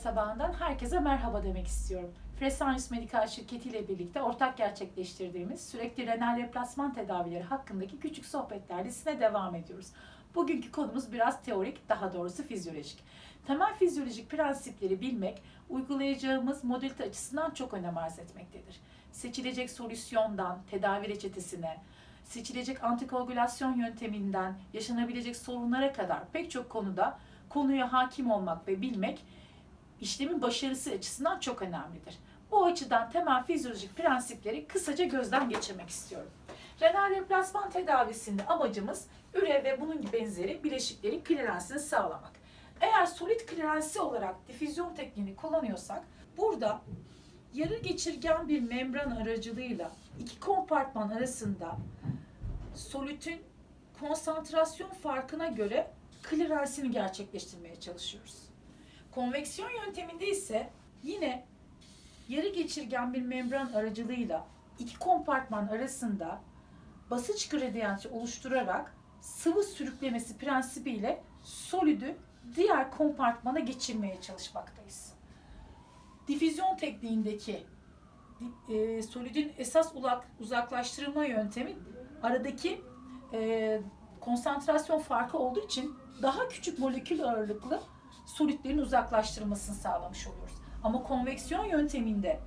sabahından herkese merhaba demek istiyorum. Fresenius Medical şirketi ile birlikte ortak gerçekleştirdiğimiz sürekli renal replasman tedavileri hakkındaki küçük sohbetler listesine devam ediyoruz. Bugünkü konumuz biraz teorik, daha doğrusu fizyolojik. Temel fizyolojik prensipleri bilmek, uygulayacağımız modülite açısından çok önem arz etmektedir. Seçilecek solüsyondan tedavi reçetesine, seçilecek antikoagülasyon yönteminden yaşanabilecek sorunlara kadar pek çok konuda konuya hakim olmak ve bilmek işlemin başarısı açısından çok önemlidir. Bu açıdan temel fizyolojik prensipleri kısaca gözden geçirmek istiyorum. Renal replasman tedavisinde amacımız üre ve bunun benzeri bileşiklerin kliransını sağlamak. Eğer solit kliransi olarak difüzyon tekniğini kullanıyorsak burada yarı geçirgen bir membran aracılığıyla iki kompartman arasında solütün konsantrasyon farkına göre kliransini gerçekleştirmeye çalışıyoruz. Konveksiyon yönteminde ise yine yarı geçirgen bir membran aracılığıyla iki kompartman arasında basınç gradiyenti oluşturarak sıvı sürüklemesi prensibiyle solüdü diğer kompartmana geçirmeye çalışmaktayız. Difüzyon tekniğindeki e, solüdün esas uzaklaştırılma yöntemi aradaki e, konsantrasyon farkı olduğu için daha küçük molekül ağırlıklı solütlerin uzaklaştırılmasını sağlamış oluyoruz. Ama konveksiyon yönteminde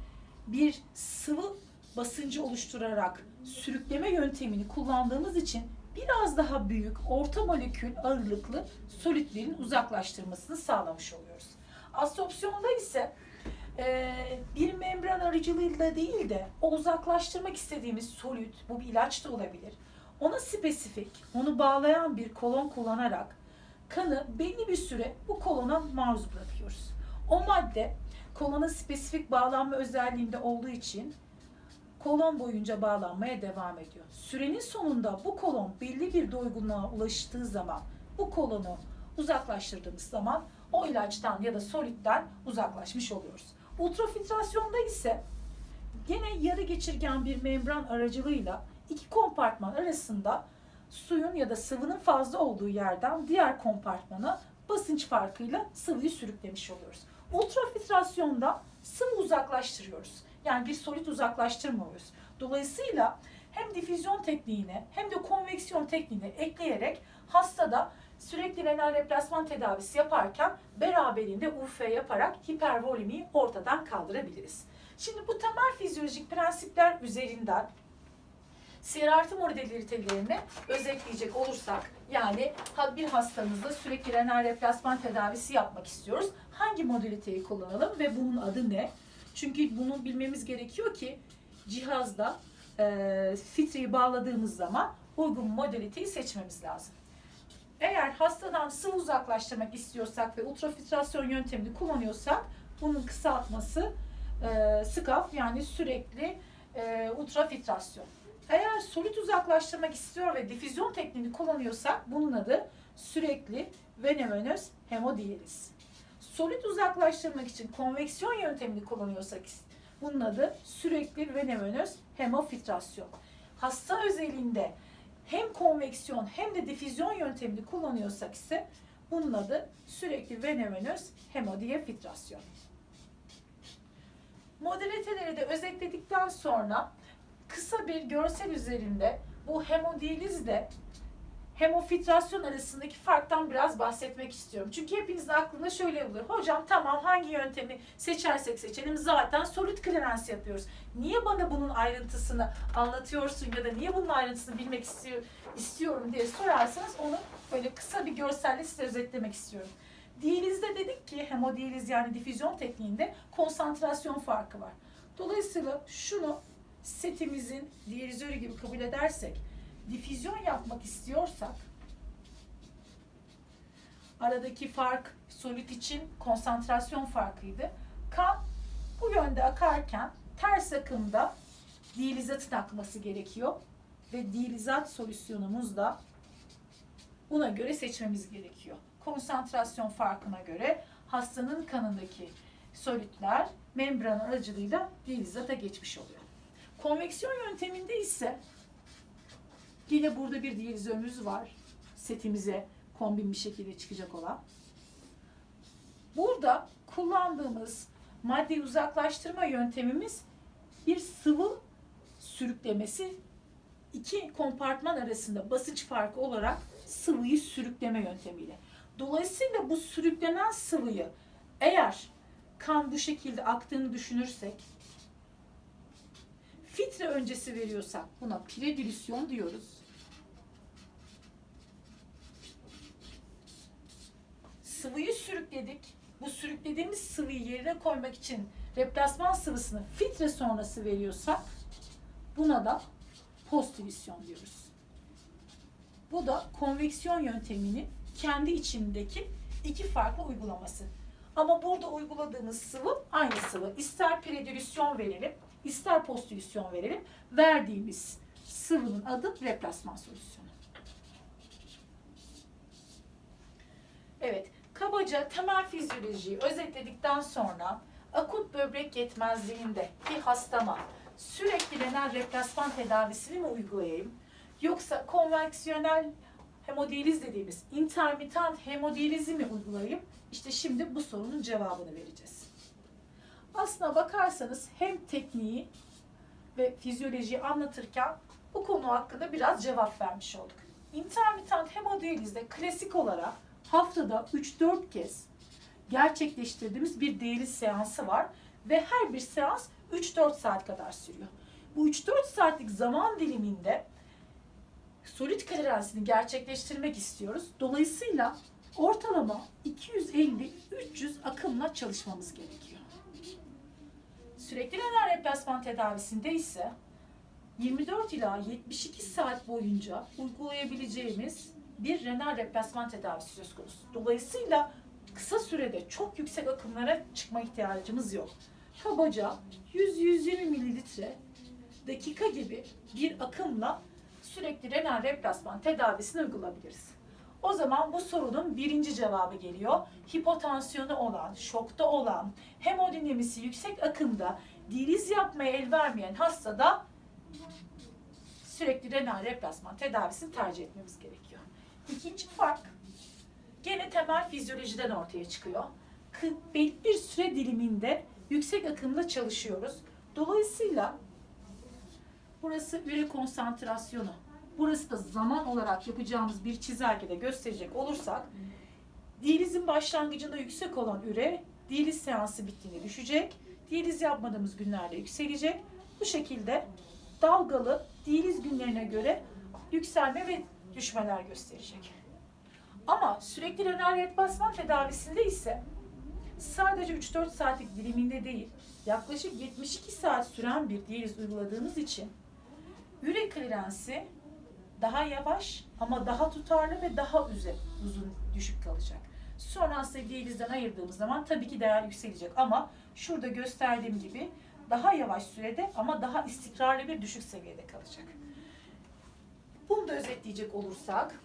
bir sıvı basıncı oluşturarak sürükleme yöntemini kullandığımız için biraz daha büyük orta molekül ağırlıklı solütlerin uzaklaştırmasını sağlamış oluyoruz. Absorpsiyonda ise e, bir membran aracılığıyla değil de o uzaklaştırmak istediğimiz solüt, bu bir ilaç da olabilir. Ona spesifik, onu bağlayan bir kolon kullanarak kanı belli bir süre bu kolona maruz bırakıyoruz. O madde kolona spesifik bağlanma özelliğinde olduğu için kolon boyunca bağlanmaya devam ediyor. Sürenin sonunda bu kolon belli bir doygunluğa ulaştığı zaman bu kolonu uzaklaştırdığımız zaman o ilaçtan ya da solitten uzaklaşmış oluyoruz. Ultrafiltrasyonda ise gene yarı geçirgen bir membran aracılığıyla iki kompartman arasında suyun ya da sıvının fazla olduğu yerden diğer kompartmana basınç farkıyla sıvıyı sürüklemiş oluyoruz. Ultrafiltrasyonda sıvı uzaklaştırıyoruz. Yani bir solit uzaklaştırmıyoruz. Dolayısıyla hem difüzyon tekniğine hem de konveksiyon tekniğine ekleyerek hastada sürekli renal replasman tedavisi yaparken beraberinde UF yaparak hipervolemiyi ortadan kaldırabiliriz. Şimdi bu temel fizyolojik prensipler üzerinden CRRT modalitelerini özetleyecek olursak yani bir hastamızda sürekli renal replasman tedavisi yapmak istiyoruz. Hangi modaliteyi kullanalım ve bunun adı ne? Çünkü bunu bilmemiz gerekiyor ki cihazda e, filtreyi bağladığımız zaman uygun modaliteyi seçmemiz lazım. Eğer hastadan sıvı uzaklaştırmak istiyorsak ve ultrafiltrasyon yöntemini kullanıyorsak bunun kısaltması e, SCAF yani sürekli e, ultrafiltrasyon. Eğer solit uzaklaştırmak istiyor ve difüzyon tekniğini kullanıyorsak bunun adı sürekli venevenöz hemodiyaliz. Solit uzaklaştırmak için konveksiyon yöntemini kullanıyorsak bunun adı sürekli venevenöz hemofiltrasyon. Hasta özelinde hem konveksiyon hem de difüzyon yöntemini kullanıyorsak ise bunun adı sürekli venevenöz hemodiyafiltrasyon. Modaliteleri de özetledikten sonra kısa bir görsel üzerinde bu hemodiyalizle hemofiltrasyon arasındaki farktan biraz bahsetmek istiyorum. Çünkü hepinizin aklında şöyle olur. Hocam tamam hangi yöntemi seçersek seçelim zaten solit klarens yapıyoruz. Niye bana bunun ayrıntısını anlatıyorsun ya da niye bunun ayrıntısını bilmek istiyor, istiyorum diye sorarsanız onu böyle kısa bir görselle size özetlemek istiyorum. Diyalizde dedik ki hemodiyaliz yani difüzyon tekniğinde konsantrasyon farkı var. Dolayısıyla şunu setimizin diyalizörü gibi kabul edersek difüzyon yapmak istiyorsak aradaki fark solit için konsantrasyon farkıydı. Kan bu yönde akarken ters akımda diyalizatın akması gerekiyor ve diyalizat solüsyonumuz da buna göre seçmemiz gerekiyor. Konsantrasyon farkına göre hastanın kanındaki solütler membran aracılığıyla diyalizata geçmiş oluyor. Konveksiyon yönteminde ise yine burada bir diyalizörümüz var. Setimize kombin bir şekilde çıkacak olan. Burada kullandığımız maddeyi uzaklaştırma yöntemimiz bir sıvı sürüklemesi iki kompartman arasında basınç farkı olarak sıvıyı sürükleme yöntemiyle. Dolayısıyla bu sürüklenen sıvıyı eğer kan bu şekilde aktığını düşünürsek filtre öncesi veriyorsak buna predilüsyon diyoruz. Sıvıyı sürükledik. Bu sürüklediğimiz sıvıyı yerine koymak için replasman sıvısını filtre sonrası veriyorsak buna da postülüsyon diyoruz. Bu da konveksiyon yönteminin kendi içindeki iki farklı uygulaması. Ama burada uyguladığımız sıvı aynı sıvı. İster predilüsyon verelim, ister postülüsyon verelim. Verdiğimiz sıvının adı replasman solüsyonu. Evet, kabaca temel fizyolojiyi özetledikten sonra akut böbrek yetmezliğinde bir hastama sürekli renal replasman tedavisini mi uygulayayım? Yoksa konvansiyonel hemodiyaliz dediğimiz intermitent hemodiyalizi mi uygulayayım? İşte şimdi bu sorunun cevabını vereceğiz. Aslına bakarsanız hem tekniği ve fizyolojiyi anlatırken bu konu hakkında biraz cevap vermiş olduk. Intermitent hemodiyalizde klasik olarak haftada 3-4 kez gerçekleştirdiğimiz bir diyaliz seansı var ve her bir seans 3-4 saat kadar sürüyor. Bu 3-4 saatlik zaman diliminde solit klirensini gerçekleştirmek istiyoruz. Dolayısıyla ortalama 250-300 akımla çalışmamız gerekiyor. Sürekli renal replasman tedavisinde ise 24 ila 72 saat boyunca uygulayabileceğimiz bir renal replasman tedavisi söz konusu. Dolayısıyla kısa sürede çok yüksek akımlara çıkma ihtiyacımız yok. Kabaca 100-120 mililitre dakika gibi bir akımla sürekli renal replasman tedavisini uygulayabiliriz. O zaman bu sorunun birinci cevabı geliyor. Hipotansiyonu olan, şokta olan, hemodinamisi yüksek akımda diliz yapmaya el vermeyen hastada sürekli renal replasman tedavisini tercih etmemiz gerekiyor. İkinci fark gene temel fizyolojiden ortaya çıkıyor. Kı- Belli bir süre diliminde yüksek akımda çalışıyoruz. Dolayısıyla burası üre konsantrasyonu. Burası da zaman olarak yapacağımız bir çizelgede gösterecek olursak diyalizin başlangıcında yüksek olan üre diyaliz seansı bittiğinde düşecek. Diyaliz yapmadığımız günlerde yükselecek. Bu şekilde dalgalı diyaliz günlerine göre yükselme ve düşmeler gösterecek. Ama sürekli renal replasman tedavisinde ise sadece 3-4 saatlik diliminde değil, yaklaşık 72 saat süren bir diyaliz uyguladığımız için üre klirensi daha yavaş ama daha tutarlı ve daha üze, uzun düşük kalacak. Sonra hastayı diyalizden ayırdığımız zaman tabii ki değer yükselecek ama şurada gösterdiğim gibi daha yavaş sürede ama daha istikrarlı bir düşük seviyede kalacak. Bunu da özetleyecek olursak,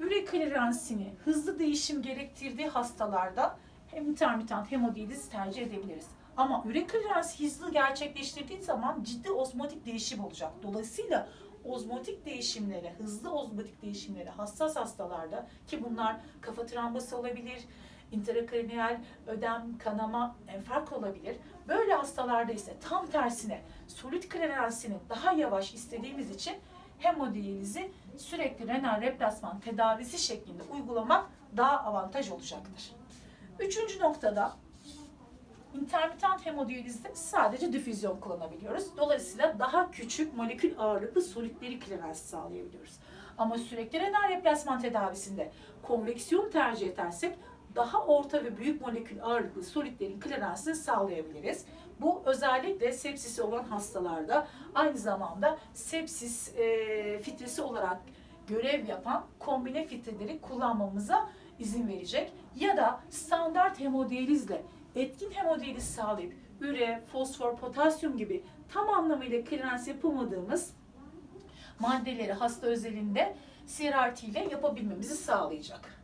üre kliransini hızlı değişim gerektirdiği hastalarda hem intermitent hemodiyaliz tercih edebiliriz. Ama üre kliransi hızlı gerçekleştirdiği zaman ciddi osmotik değişim olacak. Dolayısıyla ozmotik değişimlere, hızlı ozmotik değişimlere hassas hastalarda ki bunlar kafa travması olabilir, intrakraniyal ödem, kanama, enfark olabilir. Böyle hastalarda ise tam tersine solit kliransini daha yavaş istediğimiz için hemodiyalizi sürekli renal replasman tedavisi şeklinde uygulamak daha avantaj olacaktır. Üçüncü noktada intermitent hemodiyalizde sadece difüzyon kullanabiliyoruz. Dolayısıyla daha küçük molekül ağırlıklı solitleri klerens sağlayabiliyoruz. Ama sürekli renal replasman tedavisinde konveksiyon tercih edersek daha orta ve büyük molekül ağırlıklı solitlerin klerensini sağlayabiliriz. Bu özellikle sepsisi olan hastalarda aynı zamanda sepsis e, filtresi olarak görev yapan kombine filtreleri kullanmamıza izin verecek. Ya da standart hemodiyalizle etkin hemodiyaliz sağlayıp üre, fosfor, potasyum gibi tam anlamıyla klerens yapamadığımız maddeleri hasta özelinde CRRT ile yapabilmemizi sağlayacak.